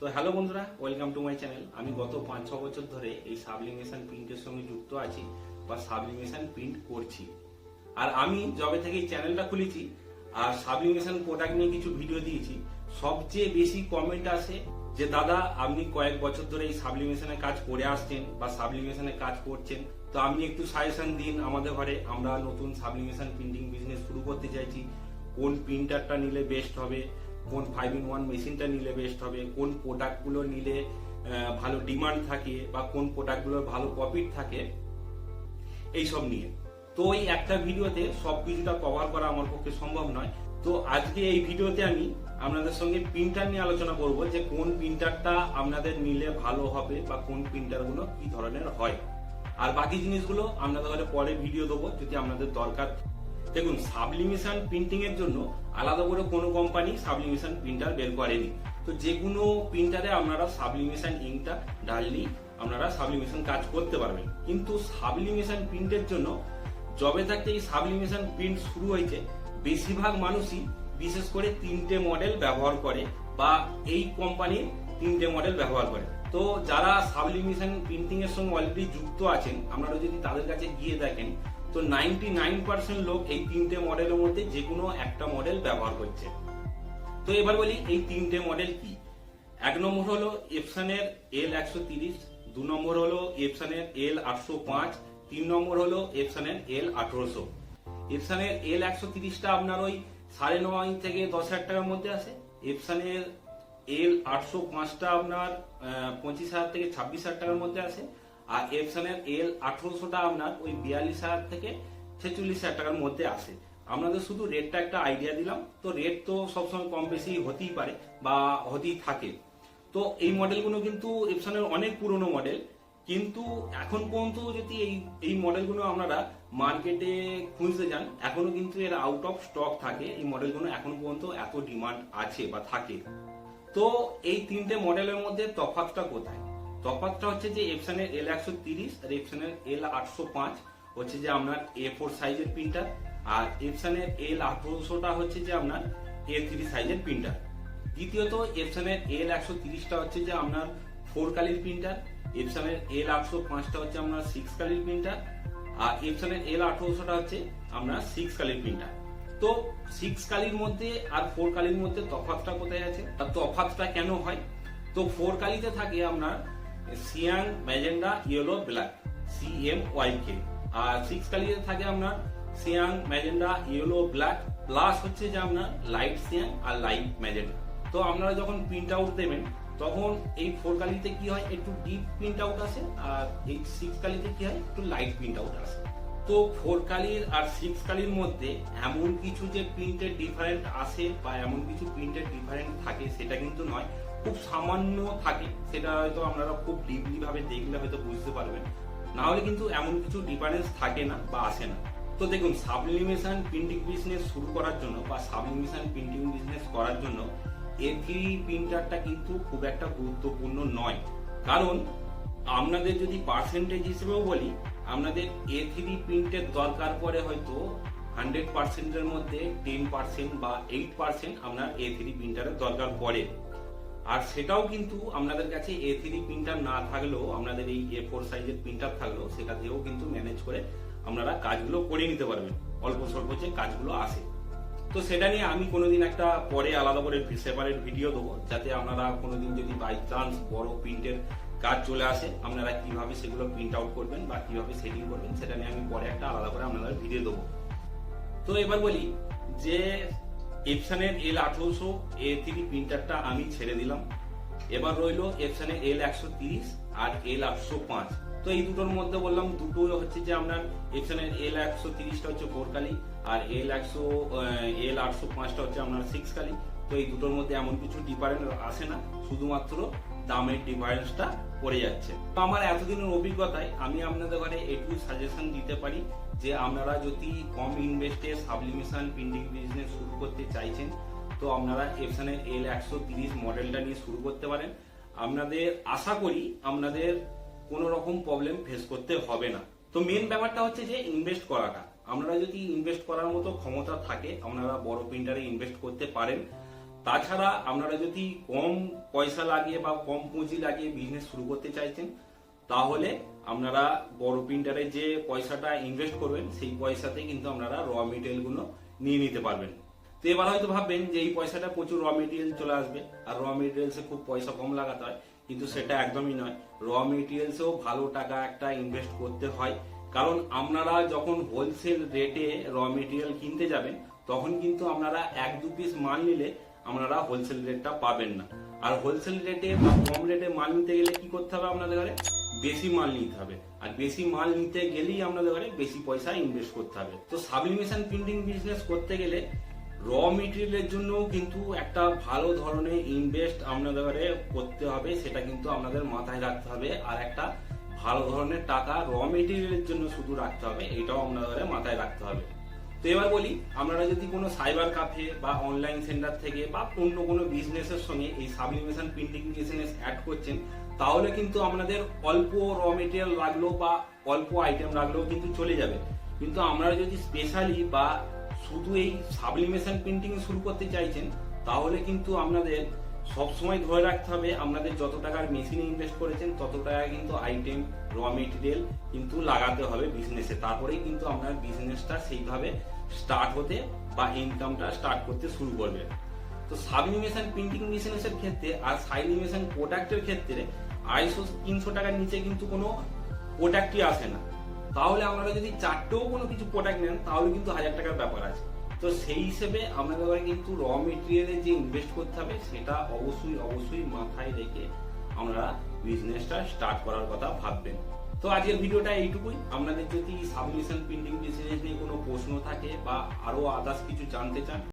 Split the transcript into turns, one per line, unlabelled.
তো হ্যালো বন্ধুরা, welcome to my channel. আমি গত পাঁচ, ছ বছর ধরে এই সাবলিমেশন প্রিন্টের সঙ্গে যুক্ত আছি বা সাবলিমেশন প্রিন্ট করছি। আর আমি যবে থেকে এই চ্যানেলটা খুলেছি আর সাবলিমেশন প্রোডাক্ট নিয়ে কিছু ভিডিও দিয়েছি সবচেয়ে বেশি কমেন্ট আসে যে, দাদা, আপনি কয়েক বছর ধরে এই সাবলিমেশনের কাজ করে আসছেন বা সাবলিমেশনের কাজ করছেন। তো আপনি একটু সাজেশন দিন আমাদের ঘরে, আমরা নতুন সাবলিমেশন প্রিন্টিং বিজনেস শুরু করতে চাইছি। কোন প্রিন্টারটা নিলে বেস্ট হবে? কোন ফাইভ ইন ওয়ান মেশিনটা নিলে বেস্ট হবে, কোন প্রোডাক্টগুলো নিলে ভালো ডিমান্ড থাকে বা কোন প্রোডাক্টগুলোর ভালো প্রফিট থাকে, এইসব নিয়ে। তো এই একটা ভিডিওতে সব কিছুটা কভার করা আমার পক্ষে সম্ভব নয়। তো আজকে এই ভিডিওতে আমি আপনাদের সঙ্গে প্রিন্টার নিয়ে আলোচনা করব যে কোন প্রিন্টারটা আপনাদের নিলে ভালো হবে বা কোন প্রিন্টারগুলো কি ধরনের হয়। আর বাকি জিনিসগুলো আপনাদের পরে ভিডিও দেবো, যদি আপনাদের দরকার দেখুন সাবলিমেশন প্রিন্টিং এর জন্য আলাদা করে কোনো কোম্পানি সাবলিমেশন প্রিন্টার বের করেনি। তো যে কোনো প্রিন্টারে আপনারা সাবলিমেশন ইঙ্কটা ডাললি আপনারা সাবলিমেশন কাজ করতে পারবেন। কিন্তু সাবলিমেশন প্রিন্টের জন্য জবে থাকতে এই সাবলিমেশন প্রিন্ট শুরু হয়েছে, বেশিরভাগ মানুষই বিশেষ করে তিনটে মডেল ব্যবহার করে বা এই কোম্পানির তিনটে মডেল ব্যবহার করে। তো যারা সাবলিমিশন প্রিন্টিং এর সঙ্গে অলরেডি যুক্ত আছেন, আপনারা যদি তাদের কাছে গিয়ে দেখেন, তো নাইনটি নাইন পার্সেন্ট লোক এই তিনটে মডেলের মধ্যে যে কোনো একটা মডেল ব্যবহার করছে। তো এবার বলি, এই তিনটে মডেল কি? এক নম্বর হলো এপসানের এল একশো তিরিশ, দু নম্বর হলো এপসানের এল আটশো পাঁচ, তিন নম্বর হলো এপসানের এল আঠারোশো। এপসানের এল একশো তিরিশটা আপনার ওই সাড়ে নয় থেকে দশ হাজার টাকার মধ্যে আসে। এপসানের এল আটশো পাঁচটা আপনার পঁচিশ হাজার থেকে ছাব্বিশ হাজার টাকার মধ্যে আসে আর এপসানের এল আঠারোশোটা আপনার ওই বিয়াল্লিশ হাজার থেকে ছেচল্লিশ হাজার টাকার মধ্যে আসে আপনাদের শুধু রেটটা একটা আইডিয়া দিলাম। তো রেট তো সবসময় কম বেশি হতেই পারে বা হতেই থাকে। তো এই মডেলগুলো কিন্তু এপসনের অনেক পুরনো মডেল কিন্তু এখন পর্যন্ত যদি এই এই মডেলগুলো আপনারা মার্কেটে খুঁজতে যান, এখনও কিন্তু এর আউট অফ স্টক থাকে। এই মডেলগুলো এখন পর্যন্ত এত ডিমান্ড আছে বা থাকে। তো এই তিনটে মডেলের মধ্যে তফাৎটা কোথায়? তফাৎটা হচ্ছে যে এপসনের এল একশো তিরিশ আর এপসনের এল আটশো পাঁচ হচ্ছে যে আপনার এ ফোর সাইজের প্রিন্টার আর এপসনের এল আঠারোশোটা হচ্ছে যে আপনার এ থ্রি সাইজের প্রিন্টার দ্বিতীয়ত এপসনের এল একশো তিরিশটা হচ্ছে যে আপনার ফোর কালির প্রিন্টার এপসনের এল আটশো পাঁচটা হচ্ছে আপনার সিক্স কালির প্রিন্টার আর এপসনের এল আঠারোশোটা হচ্ছে আপনার সিক্স কালির প্রিন্টার তো সিক্স কালির মধ্যে আর ফোর কালির মধ্যে তফাৎটা কোথায় আছে? আর তফাতটা কেন হয়? তো ফোর কালিতে থাকে আপনার cyan, magenta, yellow, black C M Y K আর সিক্স কালিতে থাকে আপনার cyan, magenta, yellow, black plus হচ্ছে যে আপনার লাইট সিয়াং আর লাইট ম্যাজেন্ডা। তো আপনারা যখন প্রিন্ট আউট দেবেন, তখন এই ফোর কালিতে কি হয়? একটু ডিপ প্রিন্ট আউট আসে আর এই সিক্স কালিতে কি হয়? একটু লাইট প্রিন্ট আউট আসে। তো ফোর কালির আর সিক্স কালির মধ্যে এমন কিছু যে প্রিন্টের ডিফারেন্ট আসে বা এমন কিছু প্রিন্টের ডিফারেন্ট থাকে, সেটা কিন্তু নয়। খুব সামান্য থাকে, সেটা হয়তো আপনারা খুব ডিপলি ভাবে দেখলে হয়তো বুঝতে পারবেন। না হলে কিন্তু এমন কিছু ডিফারেন্স থাকে না বা আসে না। তো দেখুন, সাবলিমেশন প্রিন্টিং বিজনেস শুরু করার জন্য বা সাবলিমেশন প্রিন্টিং বিজনেস করার জন্য এ থ্রি প্রিন্টারটা কিন্তু খুব একটা গুরুত্বপূর্ণ নয়। কারণ আপনাদের যদি পার্সেন্টেজ হিসেবেও বলি আপনাদের এ থ্রি প্রিন্টের দরকার পড়ে হয়তো হান্ড্রেড পার্সেন্টের মধ্যে টেন পার্সেন্ট বা এইট পার্সেন্ট আপনার এ থ্রি প্রিন্টারের দরকার পড়ে। আর সেটাও কিন্তু আপনাদের কাছে এ থ্রি প্রিন্টার না থাকলেও, আপনাদের এই এ ফোর সাইজের প্রিন্টার থাকলেও, সেটা দিয়েও কিন্তু ম্যানেজ করে আপনারা কাজগুলো করে নিতে পারবেন। অল্প স্বল্প যে কাজগুলো আসে তো সেটা নিয়ে আমি কোনোদিন একটা পরে আলাদা করে সেপারেট ভিডিও দেবো, যাতে আপনারা কোনোদিন যদি বাই চান্স বড় প্রিন্টের কাজ চলে আসে, আপনারা কীভাবে সেগুলো প্রিন্ট আউট করবেন বা কীভাবে সেটিং করবেন সেটা নিয়ে আমি পরে একটা আলাদা করে আপনাদের ভিডিও দেবো। তো এবার বলি যে এপসানের এল আঠারোশো, এ থ্রি প্রিন্টারটা আমি ছেড়ে দিলাম। এবার রইল এপসানের এল একশো তিরিশ আর এল আটশো পাঁচ। তো এই দুটোর মধ্যে বললাম দুটো হচ্ছে যে আপনার এপসানের এল একশো তিরিশটা হচ্ছে ফোর কালি আর এল একশো এল আটশো পাঁচটা হচ্ছে আপনার সিক্স কালি। তো এই দুটোর মধ্যে এমন কিছু ডিফারেন্স আসে না, শুধুমাত্র দামের ডিফারেন্সটা পড়ে যাচ্ছে। তো আমার এতদিনের অভিজ্ঞতায় আমি আপনাদের ঘরে একটু সাজেশন দিতে পারি যে আপনারা যদি কম ইনভেস্টে সাবলিমেশন প্রিন্টিং বিজনেস শুরু করতে চাইছেন, তো আপনারা এপসানের এল একশো তিরিশ মডেলটা নিয়ে শুরু করতে পারেন। আপনাদের আশা করি আপনাদের কোনো রকম প্রবলেম ফেস করতে হবে না। তো মেন ব্যাপারটা হচ্ছে যে ইনভেস্ট করাটা। আপনারা যদি ইনভেস্ট করার মতো ক্ষমতা থাকে, আপনারা বড় প্রিন্টারে ইনভেস্ট করতে পারেন। তাছাড়া আপনারা যদি কম পয়সা লাগিয়ে বা কম পুঁজি লাগিয়ে বিজনেস শুরু করতে চাইছেন, তাহলে আপনারা বড় প্রিন্টারে যে পয়সাটা ইনভেস্ট করবেন, সেই পয়সাতে কিন্তু আপনারা র মেটেরিয়ালগুলো নিয়ে নিতে পারবেন। তো এবার হয়তো ভাববেন যে এই পয়সাটা প্রচুর র মেটেরিয়াল চলে আসবে, আর র মেটেরিয়ালসে খুব পয়সা কম লাগাতে হয়, কিন্তু সেটা একদমই নয়। র মেটেরিয়ালসেও ভালো টাকা একটা ইনভেস্ট করতে হয়। কারণ আপনারা যখন হোলসেল রেটে র মেটেরিয়াল কিনতে যাবেন, তখন কিন্তু আপনারা এক দু পিস মাল নিলে আপনারা হোলসেল রেটটা পাবেন না। আর হোলসেল রেটে বা কম রেটে মাল নিতে গেলে কি করতে হবে আপনাদের ঘরে? বেশি মাল নিতে হবে। আর বেশি মাল নিতে গেলেই আপনাদের ঘরে বেশি পয়সা ইনভেস্ট করতে হবে। তো সাবলিমেশন প্রিন্টিং বিজনেস করতে গেলে র মেটেরিয়ালের জন্য কিন্তু একটা ভালো ধরনের ইনভেস্ট আপনাদের ঘরে করতে হবে, সেটা কিন্তু আপনাদের মাথায় রাখতে হবে। আর একটা ভালো ধরনের টাকা র মেটেরিয়ালের জন্য শুধু রাখতে হবে, এটাও আপনাদের মাথায় রাখতে হবে। তো এবার বলি আপনারা যদি কোনো সাইবার কাফে বা অনলাইন সেন্টার থেকে বা অন্য কোনো বিজনেসের সঙ্গে এই সাবলিমেশন প্রিন্টিং বিজনেস অ্যাড করছেন, তাহলে কিন্তু আপনাদের অল্প র মেটেরিয়াল লাগল বা অল্প আইটেম লাগলেও কিন্তু চলে যাবে। কিন্তু আপনারা যদি স্পেশালি বা শুধু এই সাবলিমেশন প্রিন্টিং শুরু করতে চাইছেন, তাহলে কিন্তু আপনাদের সবসময় ধরে রাখতে হবে, আপনাদের যত টাকার মেশিনে ইনভেস্ট করেছেন, তত টাকা কিন্তু আইটেম র মেটেরিয়াল কিন্তু লাগাতে হবে বিজনেসে তারপরেই কিন্তু আপনার বিজনেসটা সেইভাবে স্টার্ট হতে বা ইনকামটা স্টার্ট করতে শুরু করবে। তো সাবলিমেশন প্রিন্টিং বিজনেসের ক্ষেত্রে আর সাইলিমেশন প্রোডাক্টের ক্ষেত্রে আড়াইশো, তিনশো টাকার নিচে কিন্তু কোনো প্রোডাক্টই আসে না। তাহলে আপনারা যদি চারটেও কোনো কিছু প্রোডাক্ট নেন, তাহলে কিন্তু হাজার টাকার ব্যাপার আছে। তো সেই হিসেবে আমাদের কিন্তু র মেটেরিয়ালে যে ইনভেস্ট করতে হবে, সেটা অবশ্যই অবশ্যই মাথায় রেখে আমরা বিজনেসটা স্টার্ট করার কথা ভাববেন। তো আজকের ভিডিওটা এইটুকুই। আপনাদের যদি সাবমিশন প্রিন্টিং বিজনেস নিয়ে কোনো প্রশ্ন থাকে বা আরও আদার্স কিছু জানতে চান